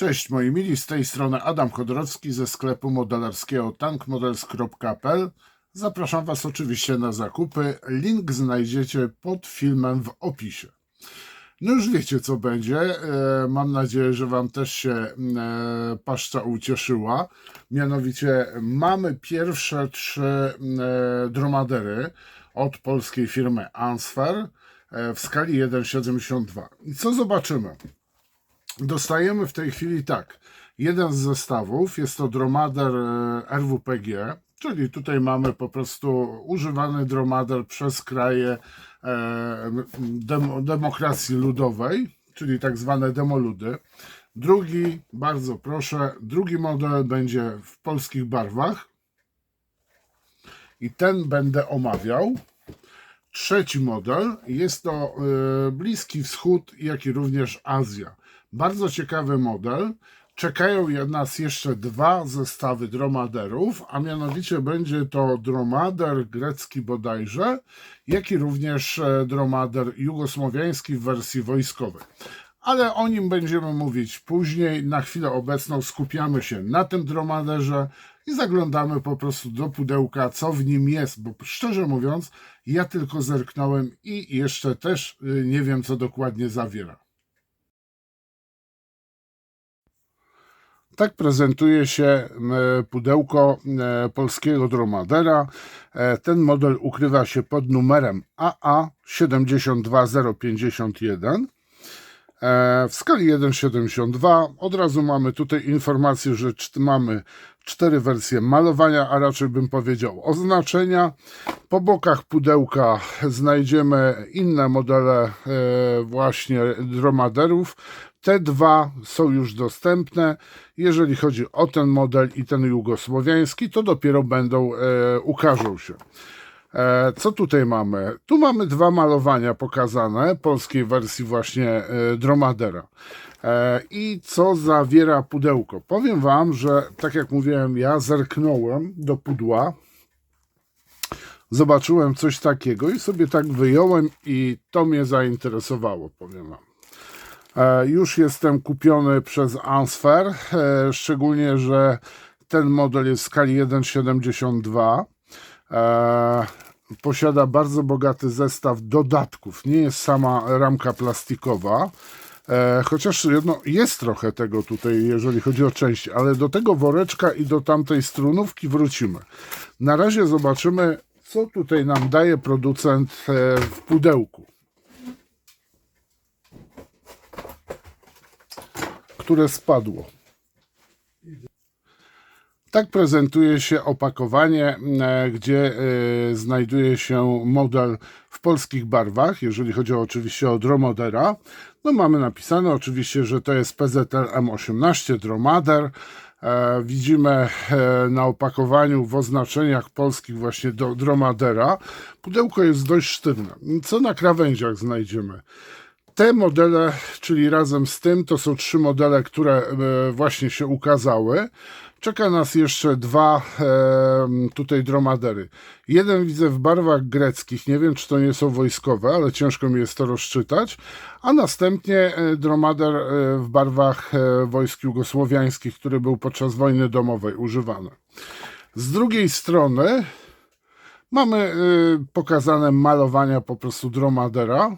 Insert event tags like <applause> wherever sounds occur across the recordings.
Cześć moi mili, z tej strony Adam Chodorowski ze sklepu modelarskiego tankmodels.pl. Zapraszam Was oczywiście na zakupy. Link znajdziecie pod filmem w opisie. No już wiecie co będzie. E, Mam nadzieję, że Wam też się e, paszcza ucieszyła. Mianowicie mamy pierwsze trzy e, dromadery od polskiej firmy Ansfer e, w skali 1,72. I co zobaczymy? Dostajemy w tej chwili tak, jeden z zestawów, jest to dromader e, RWPG, czyli tutaj mamy po prostu używany dromader przez kraje e, dem, demokracji ludowej, czyli tak zwane demoludy. Drugi, bardzo proszę, drugi model będzie w polskich barwach i ten będę omawiał. Trzeci model jest to e, Bliski Wschód, jak i również Azja. Bardzo ciekawy model. Czekają nas jeszcze dwa zestawy dromaderów, a mianowicie będzie to dromader grecki bodajże, jak i również e, dromader jugosłowiański w wersji wojskowej. Ale o nim będziemy mówić później. Na chwilę obecną skupiamy się na tym dromaderze i zaglądamy po prostu do pudełka, co w nim jest, bo szczerze mówiąc, ja tylko zerknąłem i jeszcze też y, nie wiem, co dokładnie zawiera. Tak prezentuje się e, pudełko e, polskiego dromadera. E, Ten model ukrywa się pod numerem AA72051 e, w skali 1,72. Od razu mamy tutaj informację, że mamy cztery wersje malowania, a raczej bym powiedział oznaczenia. Po bokach pudełka znajdziemy inne modele właśnie dromaderów. Te dwa są już dostępne. Jeżeli chodzi o ten model i ten jugosłowiański, to dopiero będą, e, ukażą się. E, Co tutaj mamy? Tu mamy dwa malowania pokazane, polskiej wersji właśnie e, Dromadera. E, I co zawiera pudełko? Powiem Wam, że tak jak mówiłem, ja zerknąłem do pudła, zobaczyłem coś takiego i sobie tak wyjąłem i to mnie zainteresowało, powiem Wam. E, Już jestem kupiony przez Ansfer, e, szczególnie, że ten model jest w skali 1,72. E, Posiada bardzo bogaty zestaw dodatków. Nie jest sama ramka plastikowa. Chociaż no, jest trochę tego tutaj, jeżeli chodzi o część, ale do tego woreczka i do tamtej strunówki wrócimy. Na razie zobaczymy, co tutaj nam daje producent w pudełku. Które spadło. Tak prezentuje się opakowanie, e, gdzie e, znajduje się model w polskich barwach, jeżeli chodzi oczywiście o Dromodera. No mamy napisane oczywiście, że to jest PZL M18 Dromader. E, Widzimy na opakowaniu w oznaczeniach polskich właśnie do Dromadera. Pudełko jest dość sztywne. Co na krawędziach znajdziemy? Te modele, czyli razem z tym, to są trzy modele, które e, właśnie się ukazały. Czeka nas jeszcze dwa e, tutaj dromadery. Jeden widzę w barwach greckich, nie wiem czy to nie są wojskowe, ale ciężko mi jest to rozczytać. A następnie e, dromader w barwach wojsk jugosłowiańskich, który był podczas wojny domowej używany. Z drugiej strony mamy pokazane malowania po prostu dromadera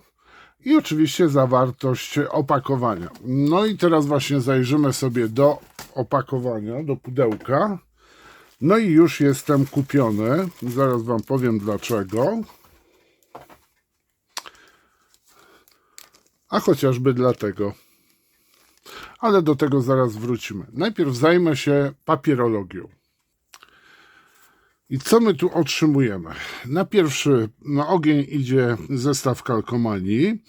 i oczywiście zawartość opakowania. No i teraz właśnie zajrzymy sobie do opakowania, do pudełka. No i już jestem kupiony. Zaraz Wam powiem dlaczego. A chociażby dlatego. Ale do tego zaraz wrócimy. Najpierw zajmę się papierologią. I co my tu otrzymujemy? Na pierwszy na ogień idzie zestaw kalkomanii.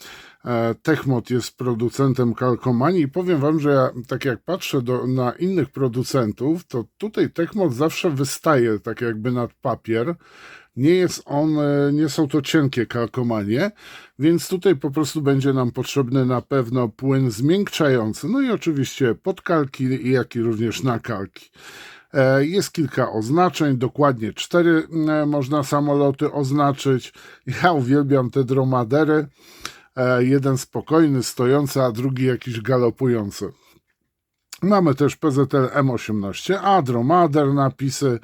E, Techmot jest producentem kalkomanii powiem Wam, że ja tak jak patrzę do, na innych producentów, to tutaj Techmot zawsze wystaje tak jakby nad papier. Nie jest on, e, nie są to cienkie kalkomanie, więc tutaj po prostu będzie nam potrzebny na pewno płyn zmiękczający, no i oczywiście podkalki, jak i również nakalki. E, Jest kilka oznaczeń, dokładnie cztery e, można samoloty oznaczyć. Ja uwielbiam te dromadery. E, Jeden spokojny, stojący, a drugi jakiś galopujący. Mamy też PZL M18, Adromader napisy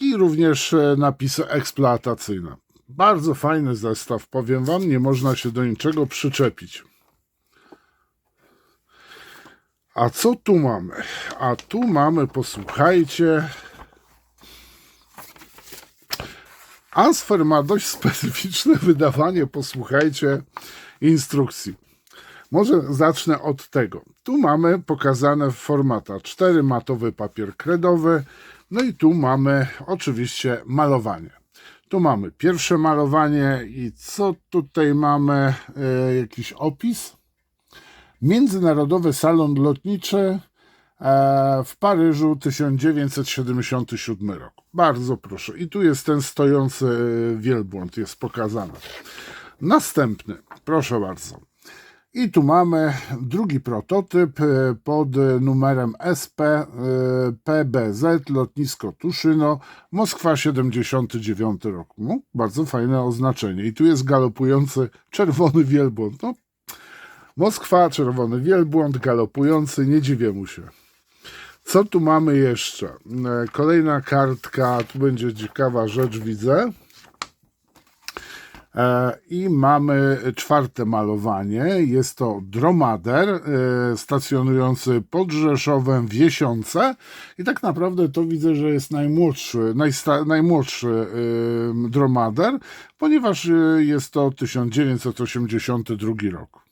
i również napisy eksploatacyjne. Bardzo fajny zestaw, powiem Wam, nie można się do niczego przyczepić. A co tu mamy? A tu mamy, posłuchajcie. Ansfer ma dość specyficzne <laughs> wydawanie, posłuchajcie instrukcji. Może zacznę od tego. Tu mamy pokazane w formatach 4 matowy papier kredowy, no i tu mamy oczywiście malowanie. Tu mamy pierwsze malowanie i co tutaj mamy? E, jakiś opis. Międzynarodowy Salon Lotniczy e, w Paryżu 1977 rok. Bardzo proszę. I tu jest ten stojący wielbłąd, jest pokazany. Następny, proszę bardzo. I tu mamy drugi prototyp e, pod numerem SP e, PBZ lotnisko Tuszyno Moskwa 79 rok. No, bardzo fajne oznaczenie. I tu jest galopujący czerwony wielbłąd. No, Moskwa, czerwony wielbłąd, galopujący, nie dziwię mu się. Co tu mamy jeszcze? E, Kolejna kartka, tu będzie ciekawa rzecz, widzę. E, I mamy czwarte malowanie. Jest to dromader e, stacjonujący pod Rzeszowem w Jesiące. I tak naprawdę to widzę, że jest najmłodszy, najmłodszy dromader, ponieważ jest to 1982 rok.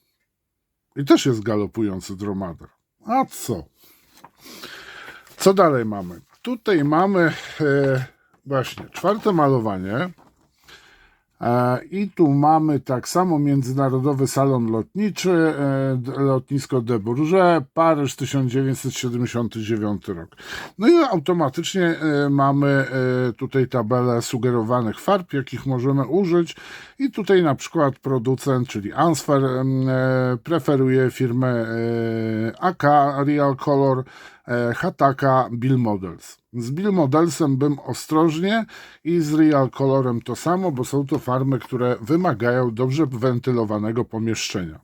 I też jest galopujący dromader. A co? Co dalej mamy? Tutaj mamy e, właśnie czwarte malowanie. E, I tu mamy tak samo Międzynarodowy Salon Lotniczy, e, lotnisko de Bourget, Paryż 1979 rok. No i automatycznie e, mamy tutaj tabelę sugerowanych farb, jakich możemy użyć. I tutaj na przykład producent, czyli Ansfer, preferuje firmę AK Real Color, Hataka Bill Models. Z Bill Modelsem bym ostrożnie i z Real Colorem to samo, bo są to farmy, które wymagają dobrze wentylowanego pomieszczenia.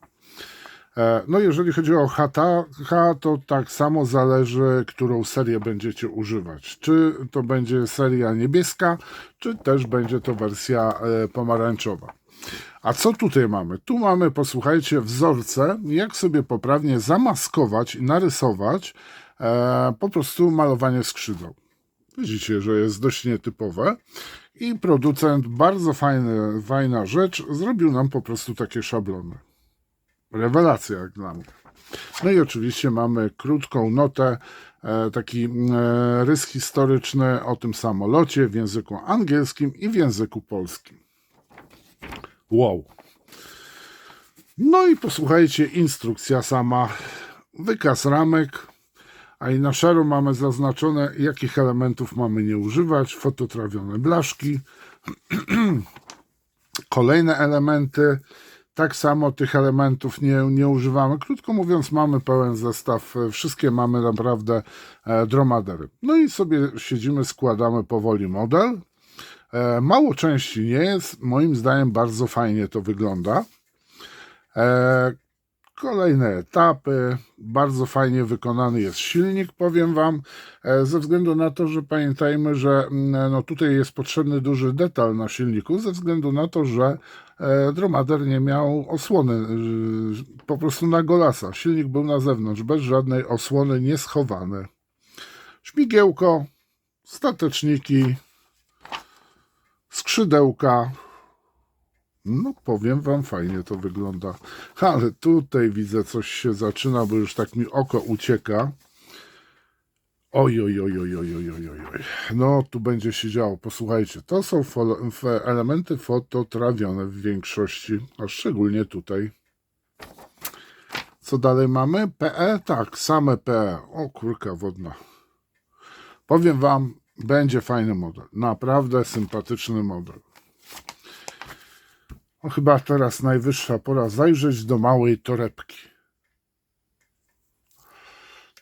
E, No, jeżeli chodzi o HTH, to tak samo zależy, którą serię będziecie używać. Czy to będzie seria niebieska, czy też będzie to wersja e, pomarańczowa. A co tutaj mamy? Tu mamy, posłuchajcie, wzorce, jak sobie poprawnie zamaskować i narysować e, po prostu malowanie skrzydeł. Widzicie, że jest dość nietypowe. I producent, bardzo fajny, fajna rzecz, zrobił nam po prostu takie szablony. Rewelacja jak dla mnie. No i oczywiście mamy krótką notę, e, taki e, rys historyczny o tym samolocie w języku angielskim i w języku polskim. Wow. No i posłuchajcie, instrukcja sama, wykaz ramek, a i na szaro mamy zaznaczone, jakich elementów mamy nie używać, fototrawione blaszki, <clears throat> kolejne elementy, tak samo tych elementów nie, nie używamy. Krótko mówiąc, mamy pełen zestaw, e, wszystkie mamy naprawdę e, dromadery. No i sobie siedzimy, składamy powoli model. E, mało części nie jest, moim zdaniem bardzo fajnie to wygląda. E, Kolejne etapy, bardzo fajnie wykonany jest silnik, powiem Wam, e, ze względu na to, że pamiętajmy, że mm, no, tutaj jest potrzebny duży detal na silniku, ze względu na to, że e, dromader nie miał osłony, po prostu na golasa. Silnik był na zewnątrz, bez żadnej osłony, nieschowany. Śmigiełko, stateczniki, skrzydełka, no powiem wam, fajnie to wygląda. Ale tutaj widzę coś się zaczyna, bo już tak mi oko ucieka. Oj, oj, oj, oj, oj, oj, oj, oj. No, tu będzie się działo. Posłuchajcie, to są elementy fototrawione w większości, a szczególnie tutaj. Co dalej mamy? PE? Tak, same PE. O kurka wodna. Powiem wam, będzie fajny model. Naprawdę sympatyczny model. No, chyba teraz najwyższa pora zajrzeć do małej torebki.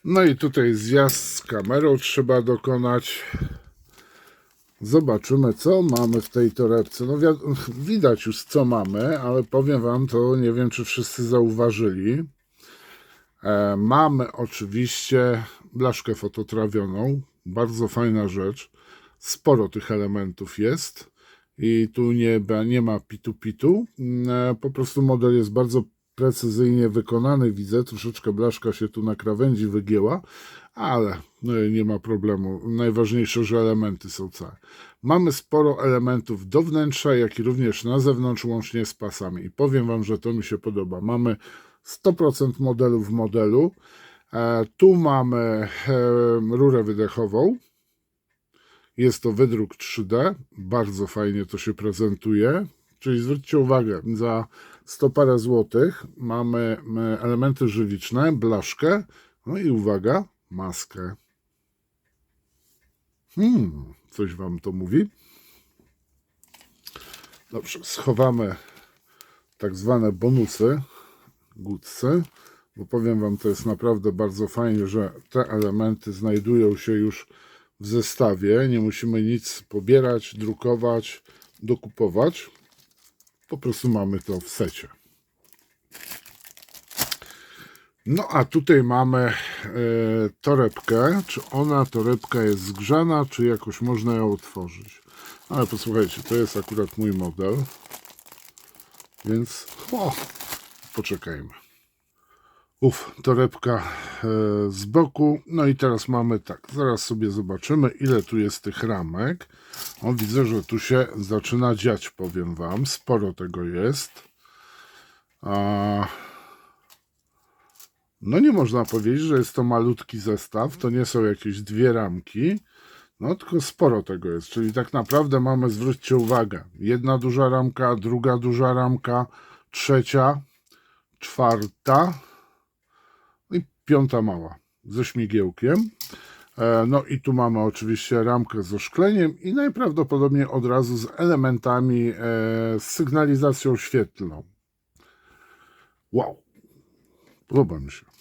No i tutaj zjazd z kamerą trzeba dokonać. Zobaczymy, co mamy w tej torebce. No widać już, co mamy, ale powiem Wam, to nie wiem, czy wszyscy zauważyli. E, mamy oczywiście blaszkę fototrawioną, bardzo fajna rzecz. Sporo tych elementów jest i tu nie, nie ma pitu-pitu. Mm, e, Po prostu model jest bardzo precyzyjnie wykonany. Widzę, troszeczkę blaszka się tu na krawędzi wygięła, ale no, nie ma problemu. Najważniejsze, że elementy są całe. Mamy sporo elementów do wnętrza, jak i również na zewnątrz, łącznie z pasami. I powiem Wam, że to mi się podoba. Mamy 100% modelu w modelu. E, tu mamy e, rurę wydechową. Jest to wydruk 3D. Bardzo fajnie to się prezentuje. Czyli zwróćcie uwagę, za 100 parę złotych mamy m, elementy żywiczne, blaszkę, no i uwaga, maskę. Hmm, coś Wam to mówi? Dobrze, schowamy tak zwane bonusy, gutsy, bo powiem Wam, to jest naprawdę bardzo fajnie, że te elementy znajdują się już w zestawie. Nie musimy nic pobierać, drukować, dokupować. Po prostu mamy to w secie. No a tutaj mamy e, torebkę. Czy ona torebka jest zgrzana, czy jakoś można ją otworzyć? Ale posłuchajcie, to jest akurat mój model. Więc o, poczekajmy. Uf, torebka e, z boku. No i teraz mamy tak, zaraz sobie zobaczymy, ile tu jest tych ramek. O, widzę, że tu się zaczyna dziać, powiem Wam. Sporo tego jest. A... No nie można powiedzieć, że jest to malutki zestaw. To nie są jakieś dwie ramki. No tylko sporo tego jest. Czyli tak naprawdę mamy, zwróćcie uwagę, jedna duża ramka, druga duża ramka, trzecia, czwarta, piąta mała ze śmigiełkiem. E, No i tu mamy oczywiście ramkę z oszkleniem i najprawdopodobniej od razu z elementami, e, z sygnalizacją świetlną. Wow, podoba mi się.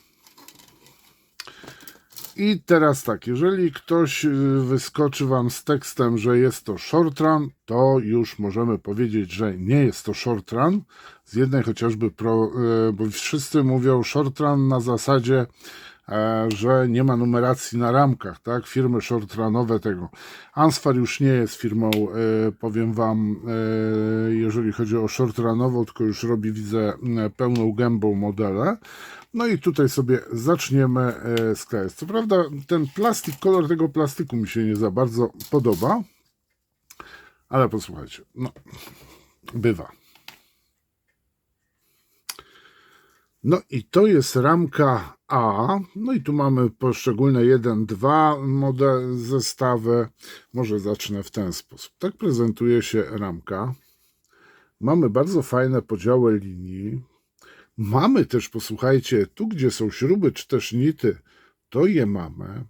I teraz tak, jeżeli ktoś y, wyskoczy Wam z tekstem, że jest to short run, to już możemy powiedzieć, że nie jest to short run. Z jednej chociażby, pro, y, bo wszyscy mówią short run na zasadzie, e, że nie ma numeracji na ramkach, tak? Firmy short runowe tego. Ansfar już nie jest firmą, e, powiem Wam, jeżeli chodzi o short runową, tylko już robi, widzę, pełną gębą modele. No i tutaj sobie zaczniemy e, sklejać. Co prawda ten plastik, kolor tego plastiku mi się nie za bardzo podoba, ale posłuchajcie, no, bywa. No i to jest ramka A. No i tu mamy poszczególne 1, 2 model, zestawy. Może zacznę w ten sposób. Tak prezentuje się ramka. Mamy bardzo fajne podziały linii. Mamy też, posłuchajcie, tu gdzie są śruby czy też nity, to je mamy.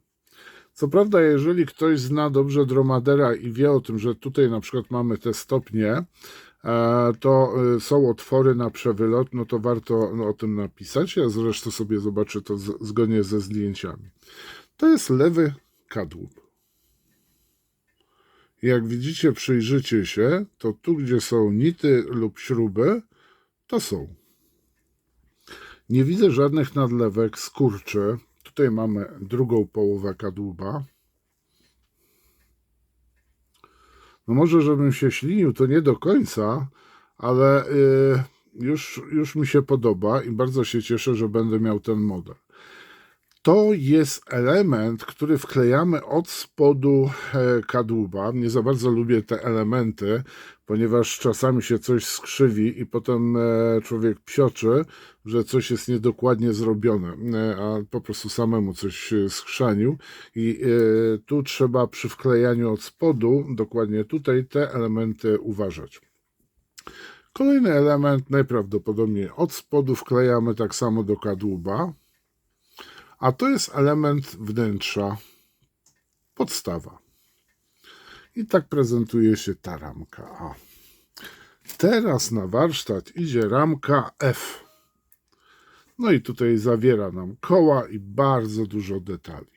Co prawda, jeżeli ktoś zna dobrze dromadera i wie o tym, że tutaj na przykład mamy te stopnie, e, to e, są otwory na przewylot, no to warto no, o tym napisać. Ja zresztą sobie zobaczę to zgodnie ze zdjęciami. To jest lewy kadłub. Jak widzicie, przyjrzycie się, to tu, gdzie są nity lub śruby, to są. Nie widzę żadnych nadlewek, skurczy. Tutaj mamy drugą połowę kadłuba. No może, żebym się ślinił, to nie do końca, ale y, już, już mi się podoba i bardzo się cieszę, że będę miał ten model. To jest element, który wklejamy od spodu e, kadłuba. Nie za bardzo lubię te elementy, ponieważ czasami się coś skrzywi i potem e, człowiek psioczy, że coś jest niedokładnie zrobione, e, a po prostu samemu coś e, skrzanił. I tu trzeba przy wklejaniu od spodu, dokładnie tutaj, te elementy uważać. Kolejny element najprawdopodobniej od spodu wklejamy tak samo do kadłuba. A to jest element wnętrza, podstawa. I tak prezentuje się ta ramka A. Teraz na warsztat idzie ramka F. No i tutaj zawiera nam koła i bardzo dużo detali.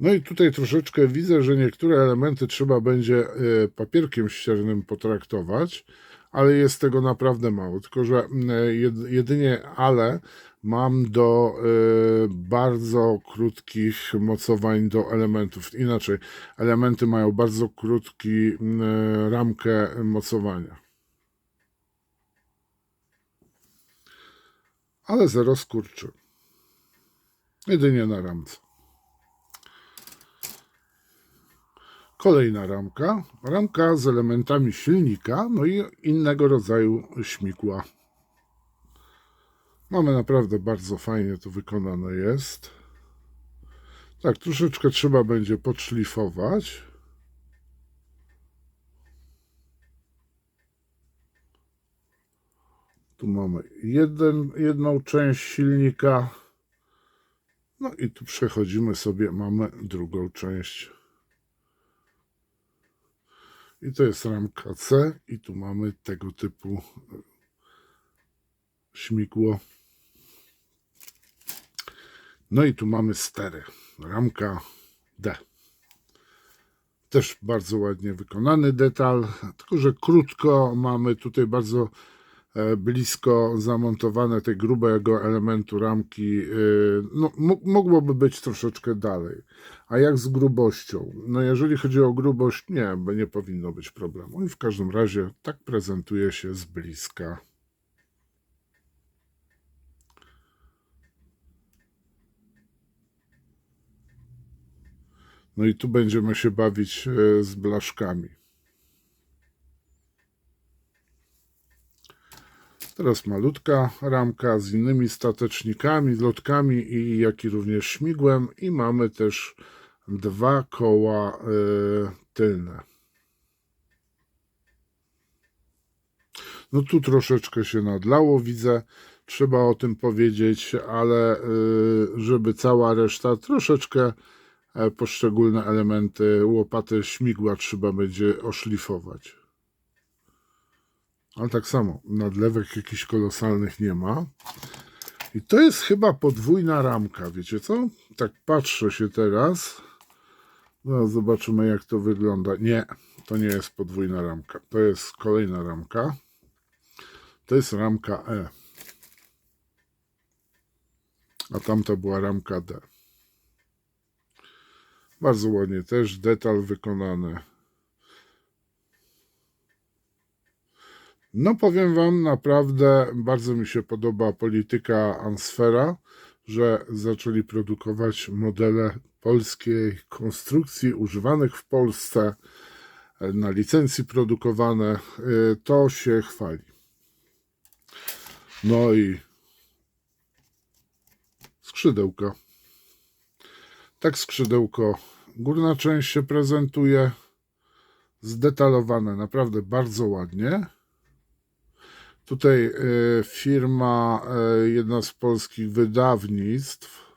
No i tutaj troszeczkę widzę, że niektóre elementy trzeba będzie e, papierkiem ściernym potraktować, ale jest tego naprawdę mało. Tylko, że jed- jedynie ale mam do y, bardzo krótkich mocowań do elementów. Inaczej, elementy mają bardzo krótki mm, ramkę mocowania. Ale zero skurczy. Jedynie na ramce. Kolejna ramka. Ramka z elementami silnika, no i innego rodzaju śmigła. Mamy naprawdę bardzo fajnie to wykonane jest. Tak, troszeczkę trzeba będzie podszlifować. Tu mamy jeden, jedną część silnika. No i tu przechodzimy sobie, mamy drugą część. I to jest ramka C i tu mamy tego typu e, śmigło. No i tu mamy stery. Ramka D. Też bardzo ładnie wykonany detal, tylko że krótko mamy tutaj bardzo e, blisko zamontowane tej grubego elementu ramki. e, No, mo- mogłoby być troszeczkę dalej. A jak z grubością? No jeżeli chodzi o grubość, nie, nie powinno być problemu. I w każdym razie tak prezentuje się z bliska. No i tu będziemy się bawić e, z blaszkami. Teraz malutka ramka z innymi statecznikami, lotkami i jak i również śmigłem i mamy też dwa koła e, tylne. No tu troszeczkę się nadlało, widzę, trzeba o tym powiedzieć, ale e, żeby cała reszta troszeczkę poszczególne elementy łopaty śmigła trzeba będzie oszlifować. Ale tak samo, nadlewek jakichś kolosalnych nie ma. I to jest chyba podwójna ramka, wiecie co? Tak patrzę się teraz. Zaraz zobaczymy, jak to wygląda. Nie, to nie jest podwójna ramka. To jest kolejna ramka. To jest ramka E. A tamta była ramka D. Bardzo ładnie też detal wykonany. No powiem Wam, naprawdę bardzo mi się podoba polityka Ansfera, że zaczęli produkować modele polskiej konstrukcji używanych w Polsce, e, na licencji produkowane. E, To się chwali. No i skrzydełka. Tak skrzydełko górna część się prezentuje. Zdetalowane naprawdę bardzo ładnie. Tutaj e, firma, e, jedna z polskich wydawnictw,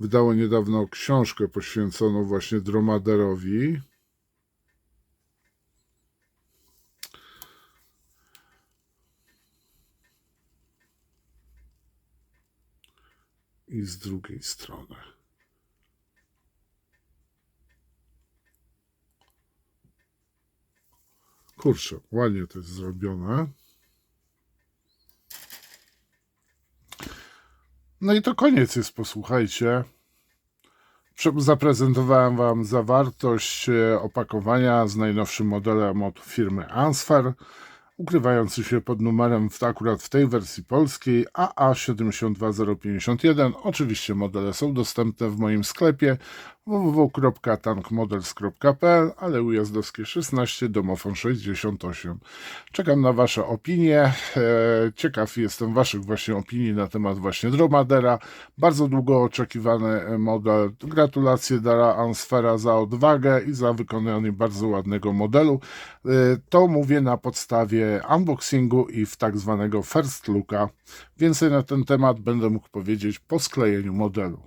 wydała niedawno książkę poświęconą właśnie dromaderowi. I z drugiej strony. Kurczę, ładnie to jest zrobione. No i to koniec jest, posłuchajcie. Zaprezentowałem Wam zawartość e, opakowania z najnowszym modelem od firmy Ansfer, ukrywający się pod numerem w, akurat w tej wersji polskiej AA72051. Oczywiście modele są dostępne w moim sklepie www.tankmodels.pl, ale ujazdowskie 16, domofon 68. Czekam na Wasze opinie. E, Ciekaw jestem Waszych właśnie opinii na temat właśnie Dromadera. Bardzo długo oczekiwany model. Gratulacje dla Ansfera za odwagę i za wykonanie bardzo ładnego modelu. E, To mówię na podstawie unboxingu i w tak zwanego first looka. Więcej na ten temat będę mógł powiedzieć po sklejeniu modelu.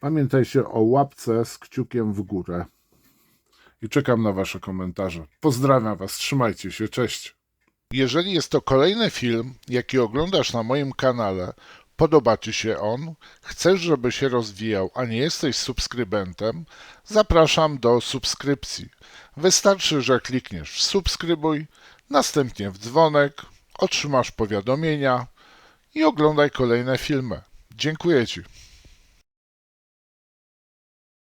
Pamiętajcie o łapce z kciukiem w górę. I czekam na Wasze komentarze. Pozdrawiam Was, trzymajcie się, cześć. Jeżeli jest to kolejny film, jaki oglądasz na moim kanale, podoba Ci się on, chcesz, żeby się rozwijał, a nie jesteś subskrybentem, zapraszam do subskrypcji. Wystarczy, że klikniesz subskrybuj, następnie w dzwonek, otrzymasz powiadomienia i oglądaj kolejne filmy. Dziękuję Ci.